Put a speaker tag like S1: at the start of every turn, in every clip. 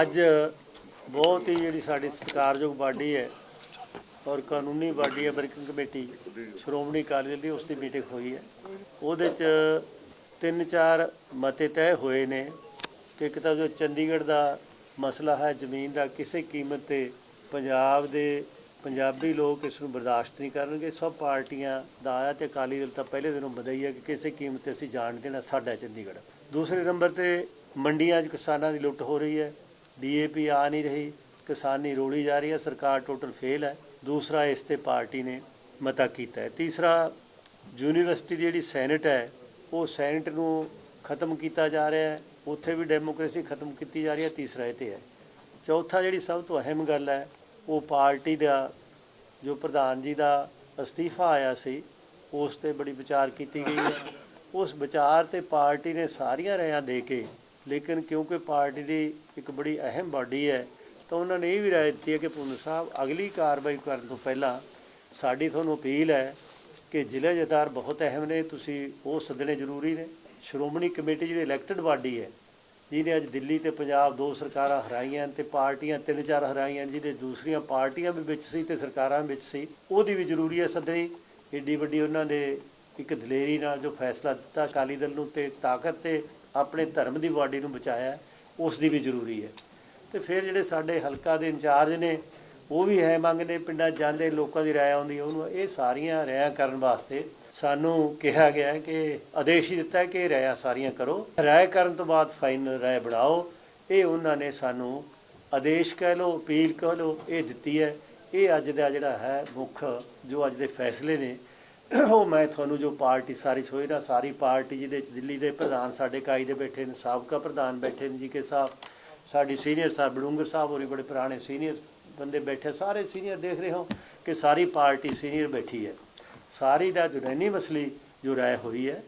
S1: ਅੱਜ ਬਹੁਤ ਹੀ ਜਿਹੜੀ ਸਾਡੀ ਸਤਿਕਾਰਯੋਗ ਬਾਡੀ ਹੈ ਔਰ ਕਾਨੂੰਨੀ ਬਾਡੀ ਹੈ ਵਰਕਿੰਗ ਕਮੇਟੀ, ਸ਼੍ਰੋਮਣੀ ਅਕਾਲੀ ਦਲ ਦੀ, ਉਸ ਦੀ ਮੀਟਿੰਗ ਹੋਈ ਹੈ। ਉਹਦੇ ਚ ਤਿੰਨ ਚਾਰ ਮਤੇ ਤੈਅ ਹੋਏ ਨੇ ਕਿ ਇੱਕ ਤਾਂ ਜੋ ਚੰਡੀਗੜ੍ਹ ਦਾ ਮਸਲਾ ਹੈ, ਜ਼ਮੀਨ ਦਾ, ਕਿਸੇ ਕੀਮਤ ਤੇ ਪੰਜਾਬ ਦੇ ਪੰਜਾਬੀ ਲੋਕ ਇਸ ਨੂੰ ਬਰਦਾਸ਼ਤ ਨਹੀਂ ਕਰਨਗੇ। ਸਭ ਪਾਰਟੀਆਂ ਦਾ ਆਇਆ ਤੇ ਅਕਾਲੀ ਦਲ ਤਾਂ ਪਹਿਲੇ ਦਿਨੋਂ ਬਧਾਈ ਹੈ ਕਿ ਕਿਸੇ ਕੀਮਤ ਤੇ ਅਸੀਂ ਜਾਣ ਦੇਣਾ, ਸਾਡਾ ਚੰਡੀਗੜ੍ਹ। ਦੂਸਰੇ ਨੰਬਰ ਤੇ ਮੰਡੀਆਂ 'ਚ ਕਿਸਾਨਾਂ ਦੀ ਲੁੱਟ ਹੋ ਰਹੀ ਹੈ। ਡੀਏਪੀ ਆ ਨਹੀਂ ਰਹੀ, ਕਿਸਾਨੀ ਰੋਲੀ ਜਾ ਰਹੀ ਹੈ, ਸਰਕਾਰ ਟੋਟਲ ਫੇਲ ਹੈ। ਦੂਸਰਾ ਇਸ ਤੇ ਪਾਰਟੀ ਨੇ ਮਤਾ ਕੀਤਾ ਹੈ। ਤੀਸਰਾ, ਯੂਨੀਵਰਸਿਟੀ ਦੀ ਜਿਹੜੀ ਸੈਨੇਟ ਹੈ, ਉਹ ਸੈਨੇਟ ਨੂੰ ਖਤਮ ਕੀਤਾ ਜਾ ਰਿਹਾ ਹੈ। ਉੱਥੇ ਵੀ ਡੈਮੋਕ੍ਰੇਸੀ ਖਤਮ ਕੀਤੀ ਜਾ ਰਹੀ ਹੈ, ਤੀਸਰਾ ਇਹ ਤੇ ਹੈ। ਚੌਥਾ ਜਿਹੜੀ ਸਭ ਤੋਂ ਅਹਿਮ ਗੱਲ ਹੈ, ਉਹ ਪਾਰਟੀ ਦਾ, ਜੋ ਪ੍ਰਧਾਨ ਜੀ ਦਾ ਅਸਤੀਫਾ ਆਇਆ ਸੀ, ਉਸ ਤੇ ਬੜੀ ਵਿਚਾਰ ਕੀਤੀ ਗਈ ਹੈ। ਉਸ ਵਿਚਾਰ ਤੇ ਪਾਰਟੀ ਨੇ ਸਾਰੀਆਂ ਰਾਇਆਂ ਦੇ ਕੇ ਲੇਕਿਨ ਕਿਉਂਕਿ ਪਾਰਟੀ ਦੀ ਇੱਕ ਬੜੀ ਅਹਿਮ ਬਾਡੀ ਹੈ, ਤਾਂ ਉਹਨਾਂ ਨੇ ਇਹ ਵੀ ਰਾਏ ਦਿੱਤੀ ਹੈ ਕਿ ਪੁੰਨ ਸਾਹਿਬ ਅਗਲੀ ਕਾਰਵਾਈ ਕਰਨ ਤੋਂ ਪਹਿਲਾਂ ਸਾਡੀ ਤੁਹਾਨੂੰ ਅਪੀਲ ਹੈ ਕਿ ਜ਼ਿਲ੍ਹਾ ਜਥਾਰ ਬਹੁਤ ਅਹਿਮ ਨੇ, ਤੁਸੀਂ ਉਹ ਸੱਦਣੇ ਜ਼ਰੂਰੀ ਨੇ। ਸ਼੍ਰੋਮਣੀ ਕਮੇਟੀ ਜਿਹੜੀ ਇਲੈਕਟਡ ਬਾਡੀ ਹੈ, ਜਿਹਨੇ ਅੱਜ ਦਿੱਲੀ ਤੇ ਪੰਜਾਬ ਦੋ ਸਰਕਾਰਾਂ ਹਰਾਈਆਂ ਤੇ ਪਾਰਟੀਆਂ, ਤਿੰਨ ਚਾਰ ਹਰਾਈਆਂ, ਜਿਹਦੇ ਦੂਸਰੀਆਂ ਪਾਰਟੀਆਂ ਵੀ ਵਿੱਚ ਸੀ ਤੇ ਸਰਕਾਰਾਂ ਵਿੱਚ ਸੀ, ਉਹਦੀ ਵੀ ਜ਼ਰੂਰੀ ਹੈ ਸੱਦਣੀ। ਏਡੀ ਵੱਡੀ ਉਹਨਾਂ ਦੇ ਇੱਕ ਦਲੇਰੀ ਨਾਲ ਜੋ ਫੈਸਲਾ ਦਿੱਤਾ ਅਕਾਲੀ ਦਲ ਨੂੰ ਤੇ ਤਾਕਤ ਤੇ ਆਪਣੇ ਧਰਮ ਦੀ ਬਾਡੀ ਨੂੰ ਬਚਾਇਆ, ਉਸ ਦੀ ਵੀ ਜ਼ਰੂਰੀ ਹੈ। ਤੇ ਫਿਰ ਜਿਹੜੇ ਸਾਡੇ ਹਲਕਾ ਦੇ ਇੰਚਾਰਜ ਨੇ, ਉਹ ਵੀ ਹੈ ਮੰਗਦੇ, ਪਿੰਡਾਂ 'ਚ ਜਾਂਦੇ, ਲੋਕਾਂ ਦੀ ਰਾਏ ਆਉਂਦੀ, ਉਹਨੂੰ ਇਹ ਸਾਰੀਆਂ ਰਾਇਆਂ ਕਰਨ ਵਾਸਤੇ ਸਾਨੂੰ ਕਿਹਾ ਗਿਆ ਕਿ ਆਦੇਸ਼ ਹੀ ਦਿੱਤਾ ਕਿ ਇਹ ਰਾਇਆਂ ਸਾਰੀਆਂ ਕਰੋ। ਰਾਏ ਕਰਨ ਤੋਂ ਬਾਅਦ ਫਾਈਨਲ ਰਾਏ ਬਣਾਓ। ਇਹ ਉਹਨਾਂ ਨੇ ਸਾਨੂੰ ਆਦੇਸ਼ ਕਹਿ ਲਓ, ਅਪੀਲ ਕਹਿ ਲਓ, ਇਹ ਦਿੱਤੀ ਹੈ। ਇਹ ਅੱਜ ਦਾ ਜਿਹੜਾ ਹੈ ਮੁੱਖ, ਜੋ ਅੱਜ ਦੇ ਫੈਸਲੇ ਨੇ ਉਹ ਮੈਂ ਤੁਹਾਨੂੰ ਜੋ ਪਾਰਟੀ ਸਾਰੀ ਹੋਈ ਨਾ, ਸਾਰੀ ਪਾਰਟੀ ਜਿਹਦੇ ਚ ਦਿੱਲੀ ਦੇ ਪ੍ਰਧਾਨ ਸਾਡੇ ਕਾਈ ਦੇ ਬੈਠੇ ਨੇ, ਸਾਬਕਾ ਪ੍ਰਧਾਨ ਬੈਠੇ ਨੇ ਜੀ ਕੇ ਸਾਹਿਬ, ਸਾਡੀ ਸੀਨੀਅਰ ਸਾਹਿਬ ਬੜੂੰਗਰ ਸਾਹਿਬ ਹੋਰੀ ਬੜੇ ਪੁਰਾਣੇ ਸੀਨੀਅਰ ਬੰਦੇ ਬੈਠੇ, ਸਾਰੇ ਸੀਨੀਅਰ ਦੇਖ ਰਹੇ ਹੋ ਕਿ ਸਾਰੀ ਪਾਰਟੀ ਸੀਨੀਅਰ ਬੈਠੀ ਹੈ। ਸਾਰੀ ਦਾ ਜੁਨੈਨੀ ਮਸਲੀ ਜੋ ਰਾਏ ਹੋਈ ਹੈ,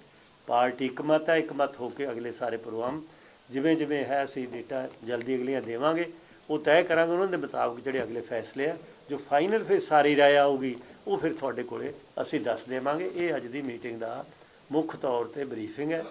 S1: ਪਾਰਟੀ ਇਕਮਤ ਹੈ ਇਕਮਤ ਹੋ ਕੇ ਅਗਲੇ ਸਾਰੇ ਪ੍ਰੋਗਰਾਮ ਜਿਵੇਂ ਜਿਵੇਂ ਹੈ, ਅਸੀਂ ਡੇਟਾ ਜਲਦੀ ਅਗਲੀਆਂ ਦੇਵਾਂਗੇ। ਉਹ ਤੈਅ ਕਰਾਂਗੇ ਉਹਨਾਂ ਦੇ ਮੁਤਾਬਕ ਜਿਹੜੇ ਅਗਲੇ ਫੈਸਲੇ ਆ, ਜੋ ਫਾਈਨਲ ਫਿਰ ਸਾਰੀ ਰਾਏ ਆਊਗੀ, ਉਹ ਫਿਰ ਤੁਹਾਡੇ ਕੋਲੇ ਅਸੀਂ ਦੱਸ ਦੇਵਾਂਗੇ। ਇਹ ਅੱਜ ਦੀ ਮੀਟਿੰਗ ਦਾ ਮੁੱਖ ਤੌਰ ਤੇ ਬਰੀਫਿੰਗ ਹੈ।